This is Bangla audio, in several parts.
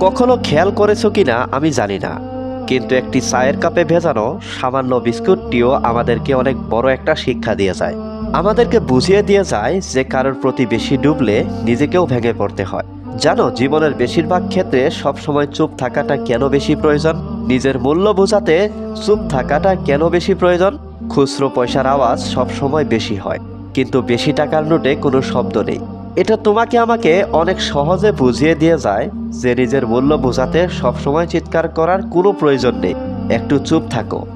কখনো খেয়াল করেছ কিনা আমি জানি না। কিন্তু একটি চায়ের কাপে ভেজানো সামান্য বিস্কুটটিও আমাদেরকে অনেক বড় একটা শিক্ষা দিয়ে যায়। আমাদেরকে বুঝিয়ে দিয়ে যায় যে কারোর প্রতি বেশি ডুবলে নিজেকেও ভেঙে পড়তে হয়। জানো, জীবনের বেশিরভাগ ক্ষেত্রে সবসময় চুপ থাকাটা কেন বেশি প্রয়োজন? নিজের মূল্য বোঝাতে চুপ থাকাটা কেন বেশি প্রয়োজন? খুচরো পয়সার আওয়াজ সবসময় বেশি হয়। কিন্তু বেশি টাকার নোটে কোনো শব্দ নেই। এটা তোমাকে আমাকে অনেক সহজে বুঝিয়ে দিয়ে যায় যে নিজের মূল্য বোঝাতে সবসময় চিৎকার করার কোনো প্রয়োজন নেই। একটু চুপ থাকো।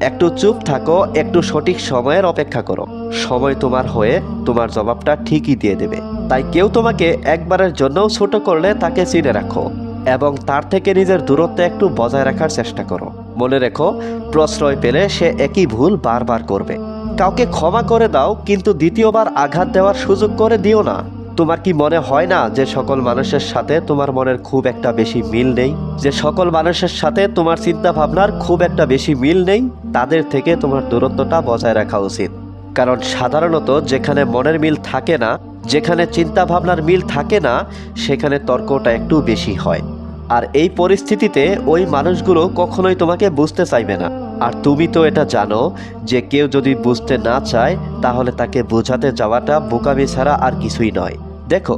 একটু চুপ থাকো, একটু সঠিক সময়ের অপেক্ষা করো। সময় তোমার হয়ে তোমার জবাবটা ঠিকই দিয়ে দেবে। তাই কেউ তোমাকে একবারের জন্যও ছোট করলে তাকে চিনে রাখো এবং তার থেকে নিজের দূরত্ব একটু বজায় রাখার চেষ্টা করো। মনে রেখো, প্রশ্রয় পেলে সে একই ভুল বারবার করবে। কাউকে ক্ষমা করে দাও, কিন্তু দ্বিতীয়বার আঘাত দেওয়ার সুযোগ করে দিও না। তোমার কি মনে হয় না যে সকল মানুষের সাথে তোমার মনের খুব একটা বেশি মিল নেই? যে সকল মানুষের সাথে তোমার চিন্তা ভাবনার খুব একটা বেশি মিল নেই? তাদের থেকে তোমার দূরত্বটা বজায় রাখা উচিত। কারণ সাধারণত যেখানে মনের মিল থাকে না, যেখানে চিন্তা ভাবনার মিল থাকে না, সেখানে তর্কটা একটু বেশি হয়। আর এই পরিস্থিতিতে ওই মানুষগুলো কখনোই তোমাকে বুঝতে চাইবে না। আর তুমি তো এটা জানো যে কেউ যদি বুঝতে না চায়, তাহলে তাকে বোঝাতে যাওয়াটা বোকামি ছাড়া আর কিছুই নয়। দেখো,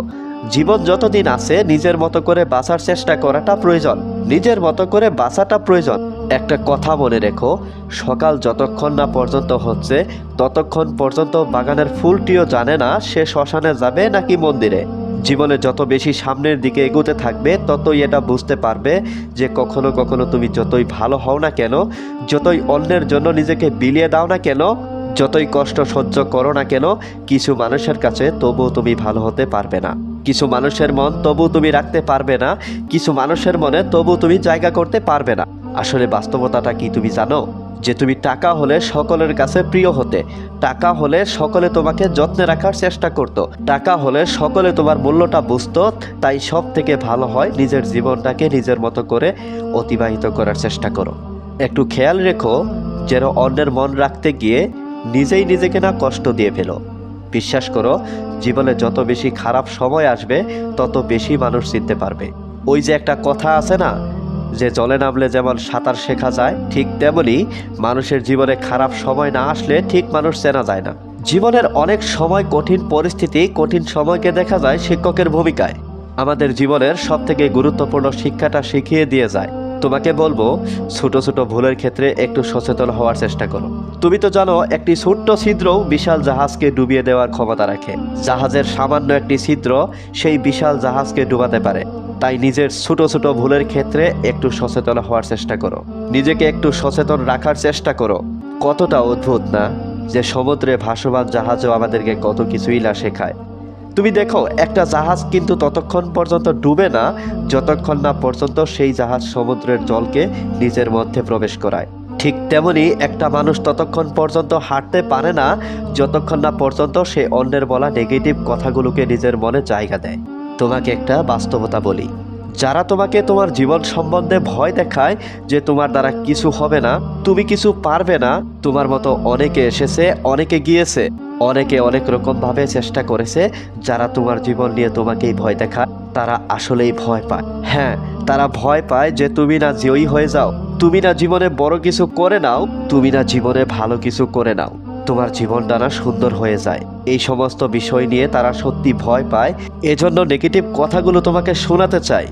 জীবন যতদিন আছে, নিজের মতো করে বাঁচার চেষ্টা করাটা প্রয়োজন। নিজের মতো করে বাঁচাটা প্রয়োজন। একটা কথা মনে রেখো, সকাল যতক্ষণ না পর্যন্ত হচ্ছে, ততক্ষণ পর্যন্ত বাগানের ফুলটিও জানে না সে শ্মশানে যাবে নাকি মন্দিরে। জীবনে যত বেশি সামনের দিকে এগোতে থাকবে, ততই এটা বুঝতে পারবে যে কখনো কখনো তুমি যতই ভালো হও না কেন, যতই অন্যের জন্য নিজেকে বিলিয়ে দাও না কেন, যতই কষ্ট সহ্য করো না কেন, কিছু মানুষের কাছে তবুও তুমি ভালো হতে পারবে না। কিছু মানুষের মন তবু তুমি রাখতে পারবে না, কিছু মানুষের মনে তবু তুমি জায়গা করতে পারবে না। আসলে বাস্তবতাটা কি তুমি জানো? যে তুমি টাকা হলে সকলের কাছে প্রিয় হতে, টাকা হলে সকলে তোমাকে যত্নে রাখার চেষ্টা করত, টাকা হলে সকলে তোমার মূল্যটা বুঝতো, তাই সব থেকে ভালো হয় নিজের জীবনটাকে নিজের মতো করে অতিবাহিত করার চেষ্টা করো। একটু খেয়াল রেখো যেন অন্যের মন রাখতে গিয়ে নিজেই নিজেকে না কষ্ট দিয়ে ফেলো। বিশ্বাস করো, জীবনে যত বেশি খারাপ সময় আসবে, তত বেশি মানুষ চিনতে পারবে। ওই যে একটা কথা আছে না যে জলে নামলে যেমন সাঁতার শেখা যায়, ঠিক তেমনি মানুষের জীবনে খারাপ সময় না আসলে ঠিক মানুষ চেনা যায় না। জীবনের অনেক সময় কঠিন পরিস্থিতি, কঠিন সময়কে দেখা যায় শিক্ষকের ভূমিকায়। আমাদের জীবনের সব থেকে গুরুত্বপূর্ণ শিক্ষাটা শিখিয়ে দিয়ে যায়। তোমাকে বলব, ছোট ছোট ভুলের ক্ষেত্রে একটু সচেতন হওয়ার চেষ্টা করো। তুমি তো জানো, একটি ছোট্ট ছিদ্রও বিশাল জাহাজকে ডুবিয়ে দেওয়ার ক্ষমতা রাখে। জাহাজের সামান্য একটি ছিদ্র সেই বিশাল জাহাজকে ডুবাতে পারে। তাই নিজের ছোট ছোট ভুলের ক্ষেত্রে একটু সচেতন হওয়ার চেষ্টা করো। নিজেকে একটু সচেতন রাখার চেষ্টা করো। কতটা অদ্ভুত না যে সমুদ্রে ভাসমান জাহাজও আমাদেরকে কত কিছুই না শেখায়। তুমি দেখো, একটা জাহাজ কিন্তু ততক্ষণ পর্যন্ত ডুবে না, যতক্ষণ না পর্যন্ত সেই জাহাজ সমুদ্রের জলকে নিজের মধ্যে প্রবেশ করায়। ঠিক তেমনি একটা মানুষ ততক্ষণ পর্যন্ত হাঁটতে পারে না, যতক্ষণ না পর্যন্ত সে অন্যের বলা নেগেটিভ কথাগুলোকে নিজের মনে জায়গা দেয়। তোমাকে একটা বাস্তবতা বলি। যারা তোমাকে তোমার জীবন সম্বন্ধে ভয় দেখায় যে তোমার দ্বারা কিছু হবে না, তুমি কিছু পারবে না, তোমার মতো অনেকে এসেছে, অনেকে গিয়েছে, অনেকে অনেক রকম ভাবে চেষ্টা করেছে, যারা তোমার জীবন নিয়ে তোমাকেই ভয় দেখায়, তারা আসলেই ভয় পায়। হ্যাঁ তারা ভয় পায় যে তুমি না জয়ী হয়ে যাও, তুমি না জীবনে বড় কিছু করে নাও, তুমি না জীবনে ভালো কিছু করে নাও। তোমার জীবনটা না সুন্দর হয়ে যায়। এই সমস্ত বিষয় নিয়ে তারা সত্যি ভয় পায়। এজন্য নেগেটিভ কথাগুলো তোমাকে শোনাতে চায়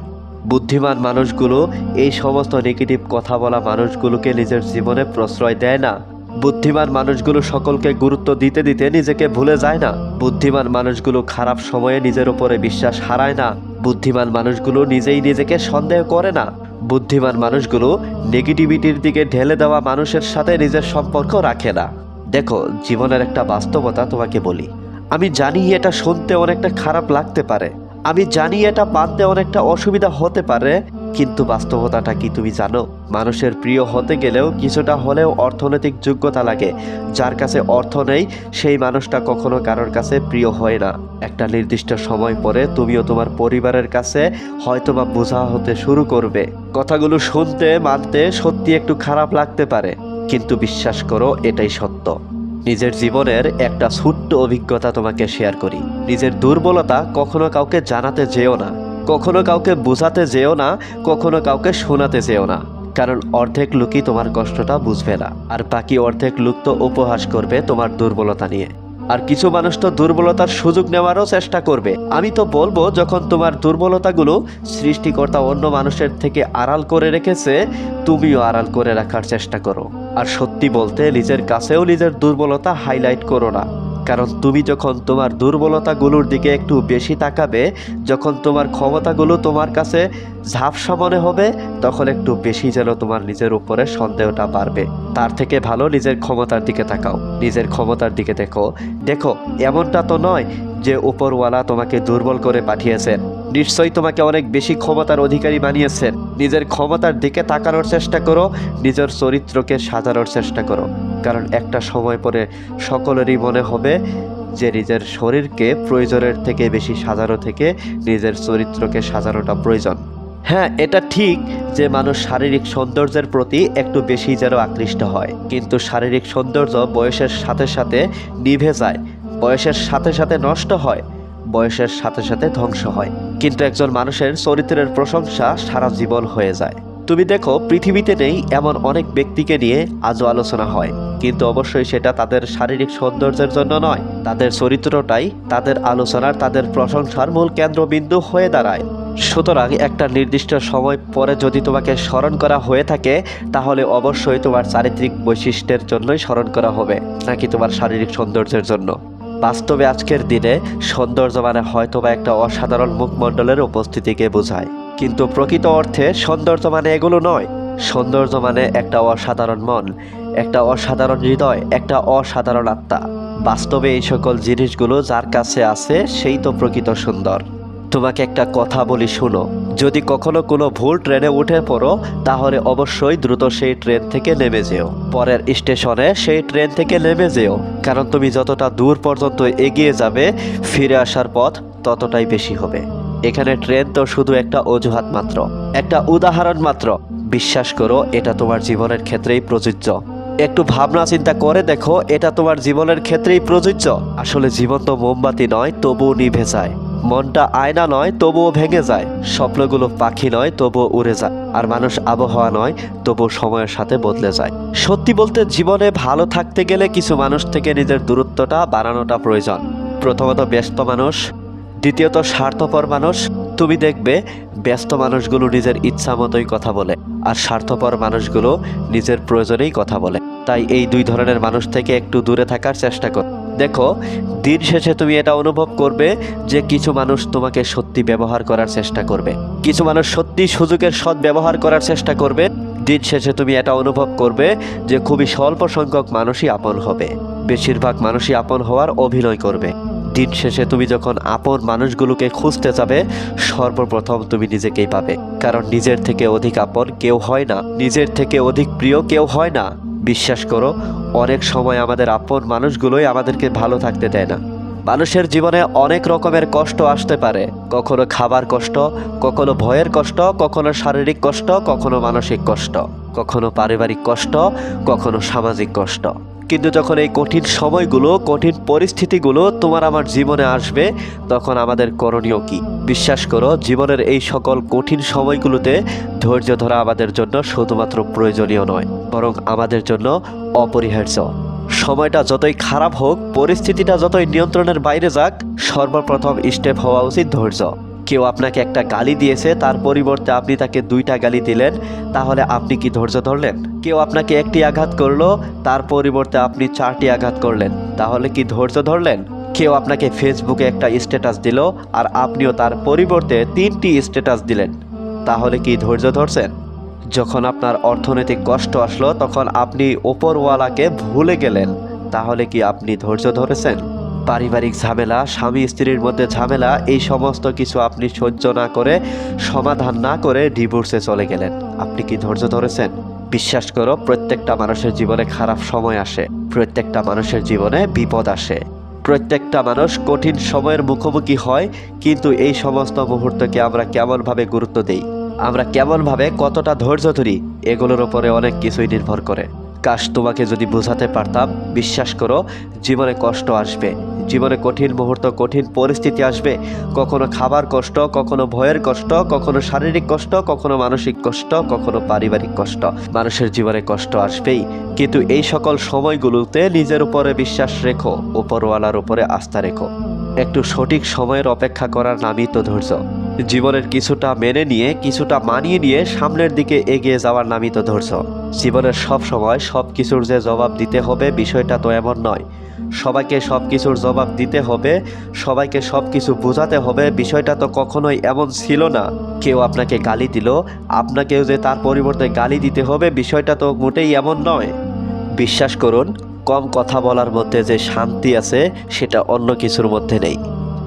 বুদ্ধিমান মানুষগুলো এই সমস্ত নেগেটিভ কথা বলা মানুষগুলোকে নিজের জীবনে প্রশ্রয় দেয় না। বুদ্ধিমান মানুষগুলো সকলকে গুরুত্ব দিতে দিতে নিজেকে ভুলে যায় না। বুদ্ধিমান মানুষগুলো খারাপ সময়ে নিজের উপরে বিশ্বাস হারায় না। বুদ্ধিমান মানুষগুলো নিজেই নিজেকে সন্দেহ করে না। বুদ্ধিমান মানুষগুলো নেগেটিভিটির দিকে ঢেলে দেওয়া মানুষের সাথে নিজের সম্পর্ক রাখে না। দেখো, জীবনের একটা বাস্তবতা তোমাকে বলি। আমি জানি এটা শুনতে অনেকটা খারাপ লাগতে পারে। আমি জানি এটা মানতে অনেকটা অসুবিধা হতে পারে, কিন্তু বাস্তবতাটা কি তুমি জানো? মানুষের প্রিয় হতে গেলেও কিছুটা হলেও অর্থনৈতিক যোগ্যতা লাগে। যার কাছে অর্থ নেই, সেই মানুষটা কখনো কারোর কাছে প্রিয় হয় না। একটা নির্দিষ্ট সময় পরে তুমিও তোমার পরিবারের কাছে হয়তোবা বোঝা হতে শুরু করবে। কথাগুলো শুনতে, মানতে সত্যি একটু খারাপ লাগতে পারে। কিন্তু বিশ্বাস করো, এটাই সত্য। নিজের জীবনের একটা ছোট্ট অভিজ্ঞতা তোমাকে শেয়ার করি। নিজের দুর্বলতা কখনো কাউকে জানাতে যেও না, কখনো কাউকে বোঝাতে যেও না, কখনো কাউকে শোনাতে যেও না। কারণ অর্ধেক লোকই তোমার কষ্টটা বুঝবে না, আর বাকি অর্ধেক লোক তো উপহাস করবে তোমার দুর্বলতা নিয়ে। আর কিছু মানুষ তো দুর্বলতার সুযোগ নেওয়ারও চেষ্টা করবে। আমি তো বলব, যখন তোমার দুর্বলতাগুলো সৃষ্টিকর্তা অন্য মানুষের থেকে আড়াল করে রেখেছে, তুমিও আড়াল করে রাখার চেষ্টা করো। আর সত্যি বলতে, নিজের কাছেও নিজের দুর্বলতা হাইলাইট করো না। কারণ তুমি যখন তোমার দুর্বলতাগুলোর দিকে একটু বেশি তাকাবে, যখন তোমার ক্ষমতাগুলো তোমার কাছে ঝাপসা মনে হবে, তখন একটু বেশি যেন তোমার নিজের উপরে সন্দেহটা বাড়বে। তার থেকে ভালো নিজের ক্ষমতার দিকে তাকাও। নিজের ক্ষমতার দিকে দেখো। দেখো, এমনটা তো নয় যে উপরওয়ালা তোমাকে দুর্বল করে পাঠিয়েছেন। নিশ্চয়ই তোমাকে অনেক বেশি ক্ষমতার অধিকারী বানিয়েছেন। নিজের ক্ষমতার দিকে তাকানোর চেষ্টা করো, নিজের চরিত্রকে সাজানোর চেষ্টা করো। কারণ একটা সময় পরে সকলেরই মনে হবে যে নিজের শরীরকে প্রয়োজনের থেকে বেশি সাজানো থেকে নিজের চরিত্রকে সাজানোটা প্রয়োজন। হ্যাঁ এটা ঠিক যে মানুষ শারীরিক সৌন্দর্যের প্রতি একটু বেশি যেন আকৃষ্ট হয়। কিন্তু শারীরিক সৌন্দর্য বয়সের সাথে সাথে নিভে যায়। বয়সের সাথে সাথে নষ্ট হয়। বয়সের সাথে সাথে ধ্বংস হয়। কিন্তু একজন মানুষের চরিত্রের প্রশংসা সারা জীবন হয়ে যায়। তুমি দেখো, পৃথিবীতে নেই এমন অনেক ব্যক্তিকে নিয়ে আজও আলোচনা হয়। কিন্তু অবশ্যই সেটা তাদের শারীরিক সৌন্দর্যের জন্য নয়। তাদের চরিত্রটাই তাদের আলোচনার, তাদের প্রশংসার মূল কেন্দ্রবিন্দু হয়ে দাঁড়ায়। সুতরাং একটা নির্দিষ্ট সময় পরে যদি তোমাকে স্মরণ করা হয়ে থাকে, তাহলে অবশ্যই তোমার চারিত্রিক বৈশিষ্ট্যের জন্যই স্মরণ করা হবে, নাকি তোমার শারীরিক সৌন্দর্যের জন্য। বাস্তবে আজকের দিনে সৌন্দর্য মানে হয়তোবা একটা অসাধারণ মুখমণ্ডলের উপস্থিতিকে বোঝায়। কিন্তু প্রকৃত অর্থে সৌন্দর্য মানে এগুলো নয়। সৌন্দর্য মানে একটা অসাধারণ মন, একটা অসাধারণ হৃদয়, একটা অসাধারণ আত্মা। বাস্তবে এই সকল জিনিসগুলো যার কাছে আছে, সেই তো প্রকৃত সুন্দর। তোমাকে একটা কথা বলি শুনো, যদি কখনো কোনো ভুল ট্রেনে উঠে পড়ো, তাহলে অবশ্যই দ্রুত সেই ট্রেন থেকে নেমে যেও। পরের স্টেশনে সেই ট্রেন থেকে নেমে যেও, কারণ তুমি যতটা দূর পর্যন্ত এগিয়ে যাবে, ফিরে আসার পথ ততটাই বেশি হবে। এখানে ট্রেন তো শুধু একটা অজুহাত মাত্র। একটা উদাহরণ মাত্র। বিশ্বাস করো, এটা তোমার জীবনের ক্ষেত্রেই প্রযোজ্য। একটু ভাবনা চিন্তা করে দেখো, এটা তোমার জীবনের ক্ষেত্রেই প্রযোজ্য। আসলে জীবন তো মোমবাতি নয়, তবুও নিভে যায়। মনটা আয়না নয়, তবুও ভেঙে যায়। স্বপ্নগুলো পাখি নয়, তবুও উড়ে যায়। আর মানুষ আবহাওয়া নয়, তবুও সময়ের সাথে বদলে যায়। সত্যি বলতে জীবনে ভালো থাকতে গেলে কিছু মানুষ থেকে নিজের দূরত্বটা বাড়ানোটা প্রয়োজন। প্রথমত ব্যস্ত মানুষ, দ্বিতীয়ত স্বার্থপর মানুষ তুমি দেখবে ব্যস্ত মানুষগুলো নিজের ইচ্ছা মতোই কথা বলে, আর স্বার্থপর মানুষগুলো নিজের প্রয়োজনেই কথা বলে। তাই এই দুই ধরনের মানুষ থেকে একটু দূরে থাকার চেষ্টা কর। দেখো, দিন শেষে তুমি এটা অনুভব করবে যে কিছু মানুষ তোমাকে সত্যি ব্যবহার করার চেষ্টা করবে। কিছু মানুষ সত্যি সুযোগের সৎ ব্যবহার করার চেষ্টা করবে। দিন শেষে তুমি এটা অনুভব করবে যে খুবই স্বল্প সংখ্যক মানুষই আপন হবে। বেশিরভাগ মানুষই আপন হওয়ার অভিনয় করবে। দিন শেষে তুমি যখন আপন মানুষগুলোকে খুঁজতে যাবে, সর্বপ্রথম তুমি নিজেকেই পাবে। কারণ নিজের থেকে অধিক আপন কেউ হয় না। নিজের থেকে অধিক প্রিয় কেউ হয় না। বিশ্বাস করো, অনেক সময় আমাদের আপন মানুষগুলোই আমাদেরকে ভালো থাকতে দেয় না। মানুষের জীবনে অনেক রকমের কষ্ট আসতে পারে। কখনো খাবার কষ্ট, কখনো ভয়ের কষ্ট, কখনো শারীরিক কষ্ট, কখনো মানসিক কষ্ট, কখনো পারিবারিক কষ্ট, কখনো সামাজিক কষ্ট। কিন্তু যখন এই কঠিন সময়গুলো, কঠিন পরিস্থিতিগুলো তোমার আমার জীবনে আসবে, তখন আমাদের করণীয় কি? বিশ্বাস করো, জীবনের এই সকল কঠিন সময়গুলোতে ধৈর্য ধরা আমাদের জন্য শুধুমাত্র প্রয়োজনীয় নয়, বরং আমাদের জন্য অপরিহার্য। সময়টা যতই খারাপ হোক, পরিস্থিতিটা যতই নিয়ন্ত্রণের বাইরে যাক, সর্বপ্রথম স্টেপ হওয়া উচিত ধৈর্য। কেউ আপনাকে একটা গালি দিয়েছে, তার পরিবর্তে আপনি তাকে দুইটা গালি দিলেন, তাহলে আপনি কি ধৈর্য ধরলেন? কেউ আপনাকে একটি আঘাত করল, তার পরিবর্তে আপনি চারটি আঘাত করলেন, তাহলে কি ধৈর্য ধরলেন? কেউ আপনাকে ফেসবুকে একটা স্ট্যাটাস দিল, আর আপনিও তার পরিবর্তে তিনটি স্ট্যাটাস দিলেন, তাহলে কি ধৈর্য ধরছেন? যখন আপনার অর্থনৈতিক কষ্ট আসলো, তখন আপনি ওপরওয়ালাকে ভুলে গেলেন, তাহলে কি আপনি ধৈর্য ধরেছেন? পারিবারিক ঝামেলা, স্বামী স্ত্রীর মধ্যে ঝামেলা, এই সমস্ত কিছু আপনি সহ্য না করে, সমাধান না করে ডিভোর্সে চলে গেলেন। আপনি কি ধৈর্য ধরেছেন? বিশ্বাস করো, প্রত্যেকটা মানুষের জীবনে খারাপ সময় আসে, প্রত্যেকটা মানুষের জীবনে বিপদ আসে। প্রত্যেকটা মানুষ কঠিন সময়ের মুখোমুখি হয়, কিন্তু এই সমস্ত মুহূর্তকে আমরা কেমনভাবে গুরুত্ব দেই? আমরা কেমনভাবে, কতটা ধৈর্য ধরি, এগুলোর উপরে অনেক কিছুই নির্ভর করে। কাশ, তোমাকে যদি বোঝাতে পারতাম, বিশ্বাস করো, জীবনে কষ্ট আসবে। জীবনে কঠিন মুহূর্ত, কঠিন পরিস্থিতি আসবে। কখনো খাবার কষ্ট, কখনো ভয়ের কষ্ট, কখনো শারীরিক কষ্ট, কখনো মানসিক কষ্ট, কখনো পারিবারিক কষ্ট। মানুষের জীবনে কষ্ট আসবেই। কিন্তু এই সকল সময়গুলোতে নিজের উপরে বিশ্বাস রেখো, উপরওয়ালার উপরে আস্থা রেখো। একটু সঠিক সময়ের অপেক্ষা করার নামই তো ধৈর্য। জীবনের কিছুটা মেনে নিয়ে, কিছুটা মানিয়ে নিয়ে সামনের দিকে এগিয়ে যাওয়ার নামই তো ধৈর্য। জীবনের সব সময় সব কিছুর যে জবাব দিতে হবে বিষয়টা তো এমন নয়। সবাইকে সব কিছুর জবাব দিতে হবে, সবাইকে সব কিছু বোঝাতে হবে। বিষয়টা তো কখনোই এমন ছিল না। কেউ আপনাকে গালি দিল, আপনাকেও যে তার পরিবর্তে গালি দিতে হবে, বিষয়টা তো মোটেই এমন নয়। বিশ্বাস করুন, কম কথা বলার মধ্যে যে শান্তি আছে, সেটা অন্য কিছুর মধ্যে নেই।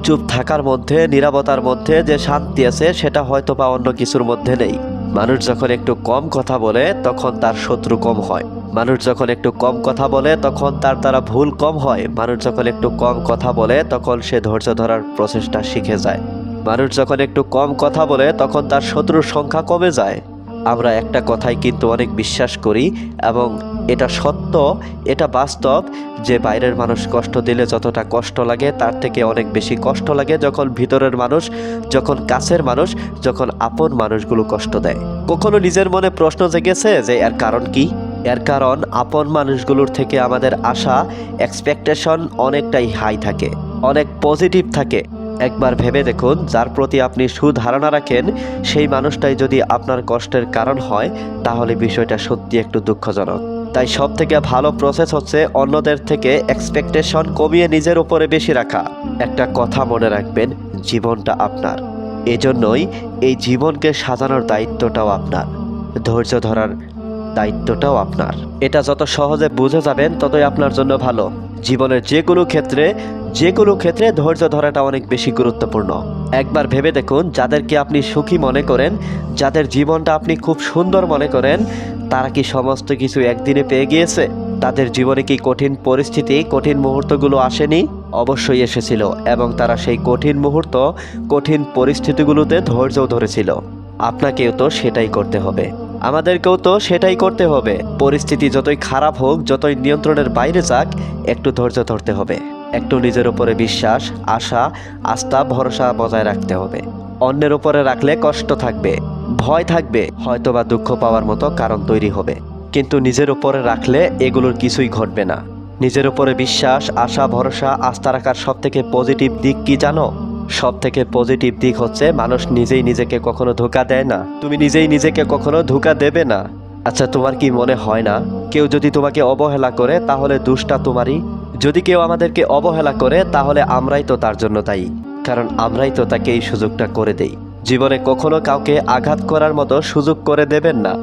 চুপ থাকার মধ্যে, নিরাপত্তার মধ্যে যে শান্তি আছে, সেটা হয়তো বা অন্য কিছুর মধ্যে নেই। মানুষ যখন একটু কম কথা বলে, তখন তার শত্রু কম হয়। মানুষ যখন একটু কম কথা বলে, তখন তার দ্বারা ভুল কম হয়। মানুষ যখন একটু কম কথা বলে, তখন সে ধৈর্য ধরার প্রসেসটা শিখে যায়। মানুষ যখন একটু কম কথা বলে, তখন তার শত্রুর সংখ্যা কমে যায়। আমরা একটা কথাই কিন্তু অনেক বিশ্বাস করি, এবং এটা সত্য, এটা বাস্তব যে বাইরের মানুষ কষ্ট দিলে যতটা কষ্ট লাগে, তার থেকে অনেক বেশি কষ্ট লাগে যখন ভিতরের মানুষ, যখন কাছের মানুষ, যখন আপন মানুষগুলো কষ্ট দেয়। কখনো নিজের মনে প্রশ্ন জেগেছে যে এর কারণ কি? এর কারণ আপন মানুষগুলোর থেকে আমাদের আশা এক্সপেকটেশন অনেকটাই হাই থাকে, অনেক পজিটিভ থাকে। একবার ভেবে দেখুন, যার প্রতি আপনি সুধারণা রাখেন, সেই মানুষটাই যদি আপনার কষ্টের কারণ হয়, তাহলে বিষয়টা সত্যি একটু দুঃখজনক। তাই সব থেকে ভালো প্রসেস হচ্ছে অন্যদের থেকে এক্সপেকটেশন কমিয়ে নিজের উপরে বেশি রাখা। একটা কথা মনে রাখবেন, জীবনটা আপনার। এজন্যই এই জীবনকে সাজানোর দায়িত্বটাও আপনার। ধৈর্য ধরার দায়িত্বটাও আপনার। এটা যত সহজে বুঝে যাবেন, ততই আপনার জন্য ভালো। জীবনের যে কোনো ক্ষেত্রে, যে কোনো ক্ষেত্রে ধৈর্য ধরাটা অনেক বেশি গুরুত্বপূর্ণ। একবার ভেবে দেখুন, যাদেরকে আপনি সুখী মনে করেন, যাদের জীবনটা আপনি খুব সুন্দর মনে করেন, তারা কি সমস্ত কিছু একদিনে পেয়ে গিয়েছে? তাদের জীবনে কি কঠিন পরিস্থিতি, কঠিন মুহূর্তগুলো আসেনি? অবশ্যই এসেছিল এবং তারা সেই কঠিন মুহূর্ত, কঠিন পরিস্থিতিগুলোতে ধৈর্য ধরেছিল। আপনাকেও তো সেটাই করতে হবে। আমাদেরকেও তো সেটাই করতে হবে। পরিস্থিতি যতই খারাপ হোক, যতই নিয়ন্ত্রণের বাইরে যাক, একটু ধৈর্য ধরতে হবে। একটু নিজের উপরে বিশ্বাস, আশা, আস্থা, ভরসা বজায় রাখতে হবে। অন্যের উপরে রাখলে কষ্ট থাকবে, ভয় থাকবে, হয়তোবা দুঃখ পাওয়ার মতো কারণ তৈরি হবে। কিন্তু নিজের উপরে রাখলে এগুলোর কিছুই ঘটবে না। নিজের উপরে বিশ্বাস, আশা, ভরসা, আস্থা রাখার সব থেকে পজিটিভ দিক কি জানো? সব থেকে পজিটিভ দিক হচ্ছে মানুষ নিজেই নিজেকে কখনো ধোকা দেয় না। তুমি নিজেই নিজেকে কখনো ধোকা দেবে না। আচ্ছা তোমার কি মনে হয় না? কেউ যদি তোমাকে অবহেলা করে, তাহলে দুষ্টা তোমারই। যদি কেউ আমাদেরকে অবহেলা করে, তাহলে আমরাই তো তার জন্য দায়ী। কারণ আমরাই তো তাকে এই সুযোগটা করে দেই। জীবনে কখনো কাউকে আঘাত করার মতো সুযোগ করে দেবেন না।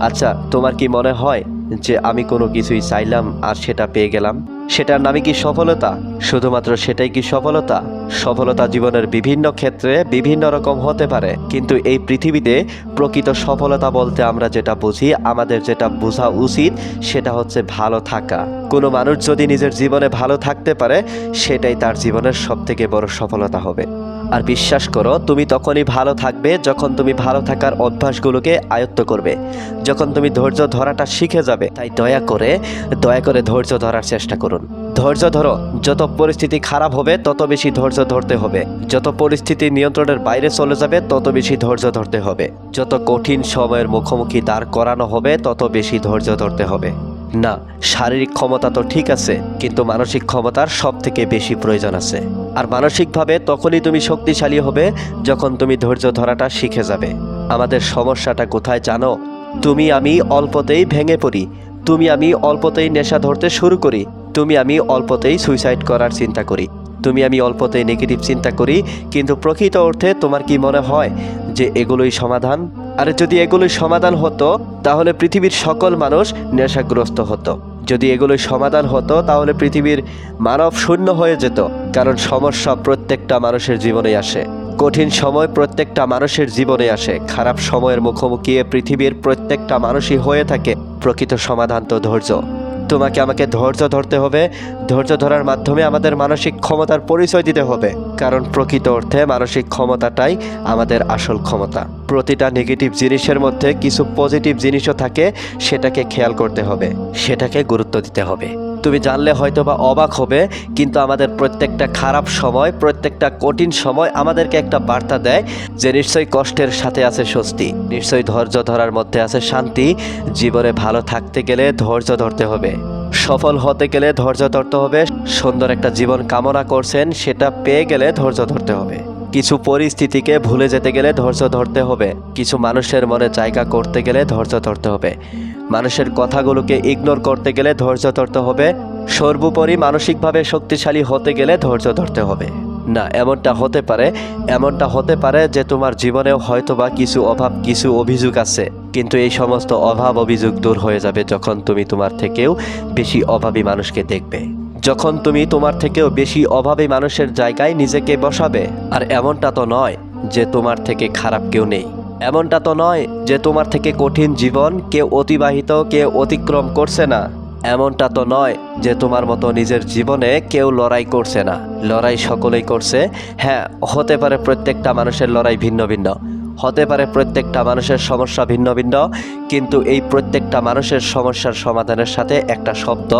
আচ্ছা তোমার কি মনে হয়? যে আমি কোনো কিছুই চাইলাম আর সেটা পেয়ে গেলাম। সেটার নামে কি সফলতা? শুধুমাত্র সেটাই কি সফলতা? সফলতা জীবনের বিভিন্ন ক্ষেত্রে বিভিন্ন রকম হতে পারে, কিন্তু এই পৃথিবীতে প্রকৃত সফলতা বলতে আমরা যেটা বুঝি, আমাদের যেটা বোঝা উচিত, সেটা হচ্ছে ভালো থাকা। কোনো মানুষ যদি নিজের জীবনে ভালো থাকতে পারে, সেটাই তার জীবনের সবথেকে বড় সফলতা হবে। আর বিশ্বাস করো, তুমি তখনই ভালো থাকবে যখন তুমি ভালো থাকার অভ্যাসগুলোকে আয়ত্ত করবে। যখন তুমি ধৈর্য ধরাটা শিখে যাবে, তাই দয়া করে দয়া করে ধৈর্য ধরার চেষ্টা করুন। ধৈর্য ধরো, যত পরিস্থিতি খারাপ হবে, তত বেশি ধৈর্য ধরতে হবে। যত পরিস্থিতি নিয়ন্ত্রণের বাইরে চলে যাবে, তত বেশি ধৈর্য ধরতে হবে। যত কঠিন সময়ের মুখোমুখি দাঁড় করানো হবে, তত বেশি ধৈর্য ধরতে হবে। না, শারীরিক ক্ষমতা তো ঠিক আছে, কিন্তু মানসিক ক্ষমতার সব থেকে বেশি প্রয়োজন আছে। আর মানসিকভাবে তখনই তুমি শক্তিশালী হবে যখন তুমি ধৈর্য ধরাটা শিখে যাবে। আমাদের সমস্যাটা কোথায় জানো? তুমি আমি অল্পতেই ভেঙে পড়ি, তুমি আমি অল্পতেই নেশা ধরতে শুরু করি, তুমি আমি অল্পতেই সুইসাইড করার চিন্তা করি। তুমি আমি অল্পতেই নেগেটিভ চিন্তা করি, কিন্তু প্রকৃত অর্থে তোমার কি মনে হয় যে এগুলোই সমাধান? আরে যদি এগুলোই সমাধান হতো, তাহলে পৃথিবীর সকল মানুষ নেশাগ্রস্ত হতো। যদি এগুলোই সমাধান হতো, তাহলে পৃথিবীর মানব শূন্য হয়ে যেত, কারণ সমস্যা প্রত্যেকটা মানুষের জীবনে আসে। কঠিন সময় প্রত্যেকটা মানুষের জীবনে আসে, খারাপ সময়ের মুখোমুখি পৃথিবীর প্রত্যেকটা মানুষই হয়ে থাকে, প্রকৃত সমাধান তো ধৈর্য। তোমাকে আমাকে ধৈর্য ধরতে হবে। ধৈর্য ধরার মাধ্যমে আমাদের মানসিক ক্ষমতার পরিচয় দিতে হবে। কারণ প্রকৃত অর্থে মানসিক ক্ষমতাটাই আমাদের আসল ক্ষমতা। প্রতিটা নেগেটিভ জিনিসের মধ্যে কিছু পজিটিভ জিনিসও থাকে, সেটাকে খেয়াল করতে হবে। সেটাকে গুরুত্ব দিতে হবে। তুমি জানলে হয়তো বা অবাক হবে, কিন্তু আমাদের প্রত্যেকটা খারাপ সময়, প্রত্যেকটা কঠিন সময় আমাদেরকে একটা বার্তা দেয় যে নিশ্চয়ই কষ্টের সাথে আছে স্বস্তি, নিশ্চয়ই ধৈর্য ধরার মধ্যে আছে শান্তি। জীবনে ভালো থাকতে গেলে ধৈর্য ধরতে হবে, সফল হতে গেলে ধৈর্য ধরতে হবে, সুন্দর একটা জীবন কামনা করছেন সেটা পেয়ে গেলে ধৈর্য ধরতে হবে। কিছু পরিস্থিতিকে ভুলে যেতে গেলে ধৈর্য ধরতে হবে, কিছু মানুষের মনে জায়গা করতে গেলে ধৈর্য ধরতে হবে। মানুষের কথাগুলোকে ইগনোর করতে গেলে ধৈর্য ধরতে হবে। সর্বোপরি মানসিকভাবে শক্তিশালী হতে গেলে ধৈর্য ধরতে হবে। না, এমনটা হতে পারে, এমনটা হতে পারে যে তোমার জীবনেও হয়তোবা কিছু অভাব, কিছু অভিযোগ আছে। কিন্তু এই সমস্ত অভাব, অভিযোগ দূর হয়ে যাবে যখন তুমি তোমার থেকেও বেশি অভাবী মানুষকে দেখবে। যখন তুমি তোমার থেকেও বেশি অভাবী মানুষের জায়গায় নিজেকে বসাবে। আর এমনটা তো নয় যে তোমার থেকে খারাপ কেউ নেই। এমনটা তো নয় যে তোমার থেকে কঠিন জীবন কেউ অতিবাহিত, কেউ অতিক্রম করছে না। এমনটা তো নয় যে তোমার মতো নিজের জীবনে কেউ লড়াই করছে না। লড়াই সকলেই করছে। হ্যাঁ হতে পারে প্রত্যেকটা মানুষের লড়াই ভিন্ন ভিন্ন। হতে পারে প্রত্যেকটা মানুষের সমস্যা ভিন্ন ভিন্ন, কিন্তু এই প্রত্যেকটা মানুষের সমস্যার সমাধানের সাথে একটা শব্দ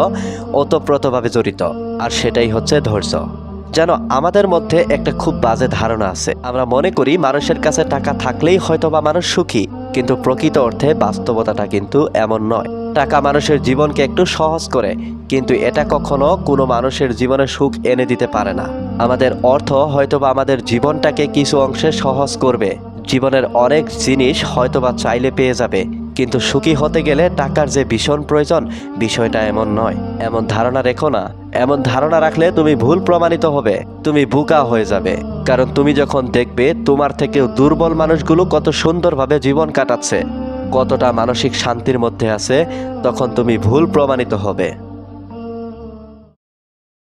ওতপ্রোতভাবে জড়িত। আর সেটাই হচ্ছে ধৈর্য। যেন আমাদের মধ্যে একটা খুব বাজে ধারণা আছে। আমরা মনে করি মানুষের কাছে টাকা থাকলেই হয়তোবা মানুষ সুখী, কিন্তু প্রকৃত অর্থে বাস্তবতাটা কিন্তু এমন নয়। টাকা মানুষের জীবনকে একটু সহজ করে, কিন্তু এটা কখনো কোনো মানুষের জীবনে সুখ এনে দিতে পারে না। আমাদের অর্থ হয়তোবা আমাদের জীবনটাকে কিছু অংশে সহজ করবে। জীবনের অনেক জিনিস হয়তোবা চাইলে পেয়ে যাবে কিন্তু সুখী হতে গেলে টাকার যে ভীষণ প্রয়োজন, বিষয়টা এমন নয়। এমন ধারণা রেখো না। এমন ধারণা রাখলে তুমি ভুল প্রমাণিত হবে। তুমি বুকা হয়ে যাবে। কারণ তুমি যখন দেখবে, তোমার থেকেও দুর্বল মানুষগুলো কত সুন্দরভাবে জীবন কাটাচ্ছে। কতটা মানসিক শান্তির মধ্যে আছে, তখন তুমি ভুল প্রমাণিত হবে।